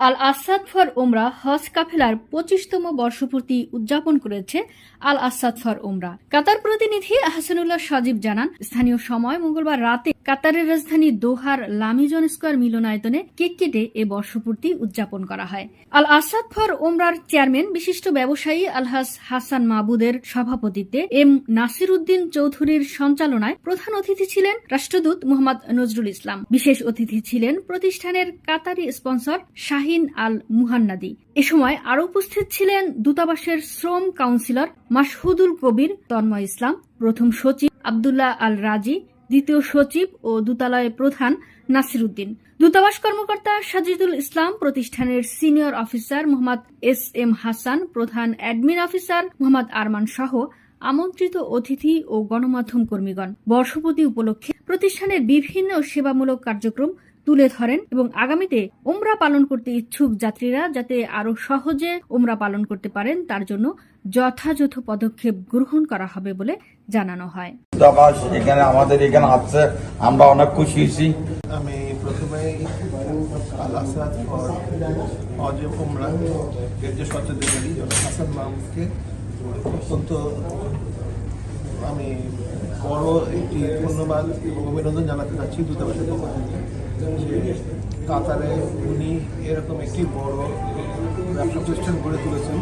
আল Asad for ওমরা হজ কাফেলার পঁচিশতম বর্ষপূর্তি উদযাপন করেছে আল আসাদ ফর ওমরা কাতার প্রতিনিধি আহসানুল্লাহ সজীব জানান, স্থানীয় সময় মঙ্গলবার রাতে কাতারের রাজধানী দোহার লামিজন স্কোয়ার মিলনায়তনে কেক কেটে এ বর্ষপূর্তি উদযাপন করা হয়। আল আসাদ ফর ওমরার চেয়ারম্যান, বিশিষ্ট ব্যবসায়ী আলহাস হাসান মাহবুদের সভাপতিত্বে এম নাসির উদ্দিন চৌধুরীর সঞ্চালনায় প্রধান অতিথি ছিলেন রাষ্ট্রদূত মোহাম্মদ নজরুল ইসলাম। বিশেষ অতিথি ছিলেন প্রতিষ্ঠানের Qatari sponsor Shaheen Al Muhannadi. এ সময় আরও উপস্থিত ছিলেন দূতাবাসের শ্রম কাউন্সিলর মাসহুদুল কবির, তন্ময় ইসলাম, প্রথম সচিব আবদুল্লাহ আল রাজি দ্বিতীয় সচিব ও দূতালয়ের প্রধান নাসির উদ্দিন। দূতাবাস কর্মকর্তা সাজিদুল ইসলাম, প্রতিষ্ঠানের senior officer Mohammad S M Hasan, প্রধান অ্যাডমিন অফিসার মোহাম্মদ আরমান সহ আমন্ত্রিত অতিথি ও গণমাধ্যম কর্মীগণ। বর্ষপতি উপলক্ষে প্রতিষ্ঠানের বিভিন্ন সেবামূলক কার্যক্রম তুলে ধরেন এবং আগামীতে ওমরা পালন করতে ইচ্ছুক যাত্রীরা যাতে আরও সহজে ওমরা পালন করতে পারেন তার জন্য যথাযথ পদক্ষেপ গ্রহণ করা হবে বলে জানানো হয়। এখানে আমাদের এখানে আসছে আমরা অনেক খুশি হয়েছি। আমি প্রথমে আল আসাদ অজে উমরা এর যে স্বচ্ছতাকারী হাসান মাহমুদকে অত্যন্ত আমি বড় একটি ধন্যবাদ এবং অভিনন্দন জানাতে চাচ্ছি দূতাবাসের পক্ষ থেকে। কাতারে উনি এরকম একটি বড় ব্যবসা প্রতিষ্ঠান গড়ে তুলেছেন।